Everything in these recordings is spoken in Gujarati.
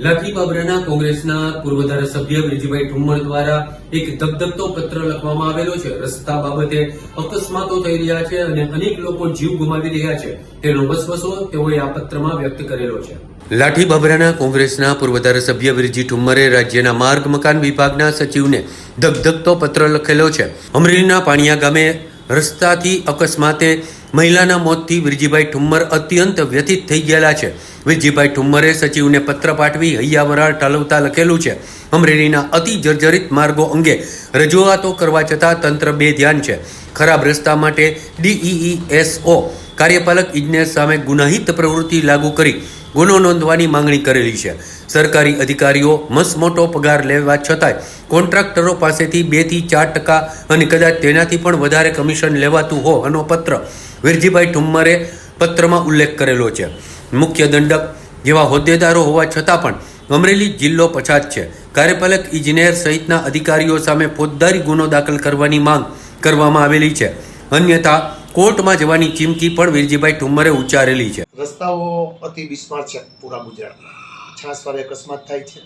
લાઠી બાબરાના કોંગ્રેસના પૂર્વ ધારાસભ્ય વિરજીભાઈ ઠુમ્મર દ્વારા એક ધબધબતો પત્ર લખવામાં આવેલો છે. રસ્તા બાબતે અકસ્માતો થઈ રહ્યા છે અને અનેક લોકો જીવ ગુમાવી રહ્યા છે. તેનો વસવસો તેઓએ આ પત્રમાં વ્યક્ત કરેલો છે. લાઠી બાબરાના કોંગ્રેસના પૂર્વ ધારાસભ્ય વિરજી ઠુમ્મરે રાજ્યના માર્ગ મકાન વિભાગના સચિવને ધગધગતો પત્ર લખેલો છે. અમરેલીના પાણીયા ગામે રસ્તાથી અકસ્માતે મહિલાના મોતથી વિરજીભાઈ ઠુમ્મર અત્યંત વ્યથિત થઈ ગયેલા છે. વિરજીભાઈ ઠુમ્મરે સચિવને પત્ર પાઠવી હૈયાવરાળ ઠાલવતા લખેલું છે. અમરેલીના અતિ જર્જરિત માર્ગો અંગે રજૂઆતો કરવા છતાં તંત્ર બે ધ્યાન છે. ખરાબ રસ્તા માટે ડીઈઈએસઓ કાર્યપાલક ઇજનેર સામે ગુનાહિત પ્રવૃત્તિ લાગુ કરી ગુનો નોંધવાની માંગણી કરેલી છે. સરકારી અધિકારીઓ મસમોટો પગાર લેવા છતાંય કોન્ટ્રાક્ટરો પાસેથી બેથી ચાર ટકા અને કદાચ તેનાથી પણ વધારે કમિશન લેવાતું હોવાનો પત્ર વિરજીભાઈ ઠુમ્મરે પત્રમાં ઉલ્લેખ કરેલો છે. મુખ્ય દંડક જેવા હોદ્દેદારો હોવા છતાં પણ અમરેલી જિલ્લો પછાત છે. કાર્યપાલક ઇજનેર સહિતના અધિકારીઓ સામે ફોજદારી ગુનો દાખલ કરવાની માંગ કરવામાં આવેલી છે. અન્યથા કોર્ટમાં જવાની ચીમકી પણ વિરજીભાઈ ઠુમ્મરે ઉચ્ચારેલી છે. રસ્તાઓ અતિ બિસ્માર છે પૂરા ગુજરાતમાં છાસ વારે અકસ્માત થાય છે.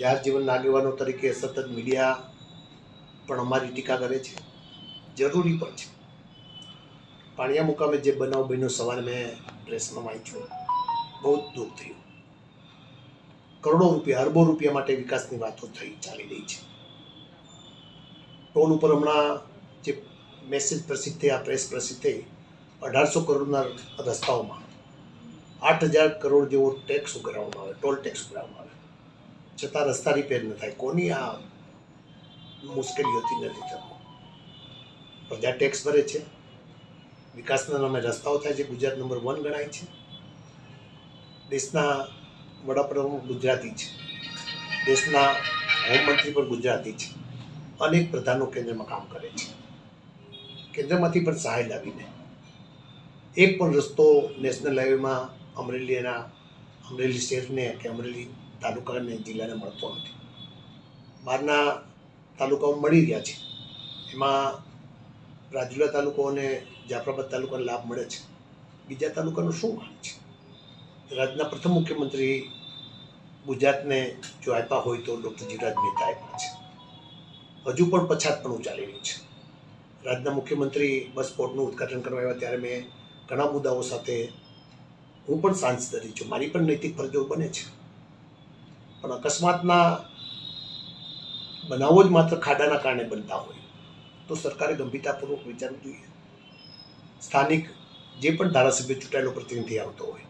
જાહેર જીવનના આગેવાનો તરીકે સતત મીડિયા પણ અમારી ટીકા કરે છે. જરૂરી પણ છે. પાણીયા મુકામે જે બનાવ બન્યો સવારે મેં પ્રેસમાં વાંચ્યો. બહુ દુઃખ થયું. કરોડો રૂપિયા અરબો રૂપિયા માટે વિકાસની વાતો થઈ, ચાલી રહી છે. ટોલ ઉપર હમણાં જે મેસેજ પ્રસિદ્ધ થયા, પ્રેસ પ્રસિદ્ધ થઈ, અઢારસો કરોડના રસ્તાઓમાં આઠ હજાર કરોડ જેવો ટેક્સ ઉઘરાવવામાં આવે, ટોલ ટેક્સ ઉઘરાવવામાં આવે. છતાં રસ્તા રિપેર ન થાય. કોની આ મુશ્કેલીઓથી નથી થતું? પ્રજા ટેક્સ ભરે છે. વિકાસના નામે રસ્તાઓ થાય છે. ગુજરાત નંબર વન ગણાય છે. દેશના વડાપ્રધાન ગુજરાતી છે. દેશના હોમમંત્રી પણ ગુજરાતી છે. અનેક પ્રધાનો કેન્દ્રમાં કામ કરે છે. કેન્દ્રમાંથી પણ સહાય લાવીને. એક પણ રસ્તો નેશનલ હાઈવેમાં અમરેલીના, અમરેલી શહેરને કે અમરેલી તાલુકાને, જિલ્લાને મળતો નથી. બહારના તાલુકાઓ મળી રહ્યા છે. એમાં રાજુલા તાલુકો અને જાફરાબાદ તાલુકાને લાભ મળે છે. બીજા તાલુકાનું શું માંગ છે? રાજ્યના પ્રથમ મુખ્યમંત્રી ગુજરાતને જો આપ્યા હોય તો ડૉક્ટર જીવરાજ મહેતા આપ્યા છે. હજુ પણ પછાતપણું ચાલી રહ્યું છે. રાજ્યના મુખ્યમંત્રી બસ પોર્ટનું ઉદ્ઘાટન કરવા આવ્યા ત્યારે મેં ઘણા મુદ્દાઓ સાથે હું પણ સાંસદરી છું. મારી પણ નૈતિક ફરજો બને છે. પણ અકસ્માતના બનાવો જ માત્ર ખાડાના કારણે બનતા હોય તો સરકારે ગંભીરતાપૂર્વક વિચારવું જોઈએ. સ્થાનિક જે પણ ધારાસભ્ય ચૂંટાયેલો પ્રતિનિધિ આવતો હોય.